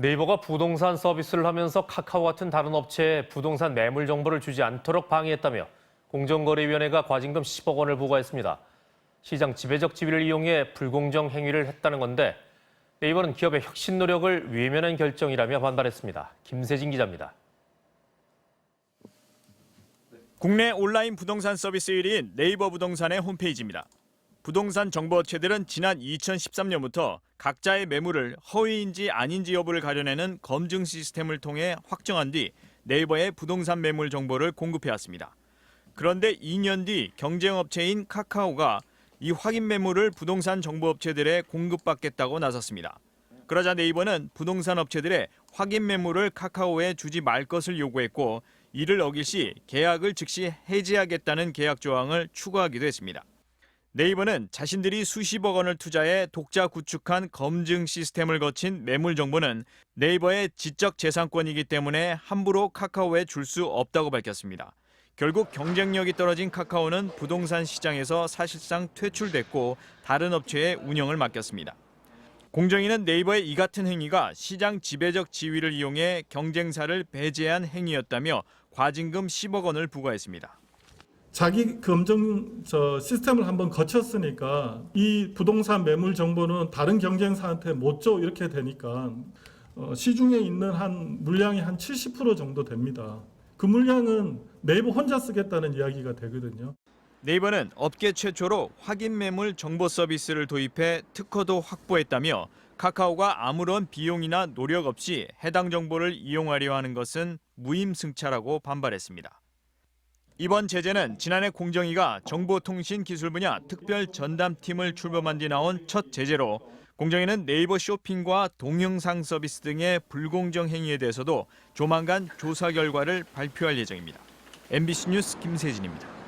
네이버가 부동산 서비스를 하면서 카카오 같은 다른 업체에 부동산 매물 정보를 주지 않도록 방해했다며 공정거래위원회가 과징금 10억 원을 부과했습니다. 시장 지배적 지위를 이용해 불공정 행위를 했다는 건데 네이버는 기업의 혁신 노력을 외면한 결정이라며 반발했습니다. 김세진 기자입니다. 국내 온라인 부동산 서비스 1위인 네이버 부동산의 홈페이지입니다. 부동산 정보 업체들은 지난 2013년부터 각자의 매물을 허위인지 아닌지 여부를 가려내는 검증 시스템을 통해 확정한 뒤 네이버에 부동산 매물 정보를 공급해 왔습니다. 그런데 2년 뒤 경쟁업체인 카카오가 이 확인 매물을 부동산 정보업체들에 공급받겠다고 나섰습니다. 그러자 네이버는 부동산 업체들의 확인 매물을 카카오에 주지 말 것을 요구했고 이를 어길 시 계약을 즉시 해지하겠다는 계약 조항을 추가하기도 했습니다. 네이버는 자신들이 수십억 원을 투자해 독자 구축한 검증 시스템을 거친 매물 정보는 네이버의 지적 재산권이기 때문에 함부로 카카오에 줄 수 없다고 밝혔습니다. 결국 경쟁력이 떨어진 카카오는 부동산 시장에서 사실상 퇴출됐고 다른 업체에 운영을 맡겼습니다. 공정위는 네이버의 이 같은 행위가 시장 지배적 지위를 이용해 경쟁사를 배제한 행위였다며 과징금 10억 원을 부과했습니다. 자기 검증 저 시스템을 한번 거쳤으니까 이 부동산 매물 정보는 다른 경쟁사한테 못 줘 이렇게 되니까 어, 시중에 있는 한 물량이 한 70% 정도 됩니다. 그 물량은 네이버 혼자 쓰겠다는 이야기가 되거든요. 네이버는 업계 최초로 확인 매물 정보 서비스를 도입해 특허도 확보했다며 카카오가 아무런 비용이나 노력 없이 해당 정보를 이용하려 하는 것은 무임승차라고 반발했습니다. 이번 제재는 지난해 공정위가 정보통신기술 분야 특별 전담팀을 출범한 뒤 나온 첫 제재로 공정위는 네이버 쇼핑과 동영상 서비스 등의 불공정 행위에 대해서도 조만간 조사 결과를 발표할 예정입니다. MBC 뉴스 김세진입니다.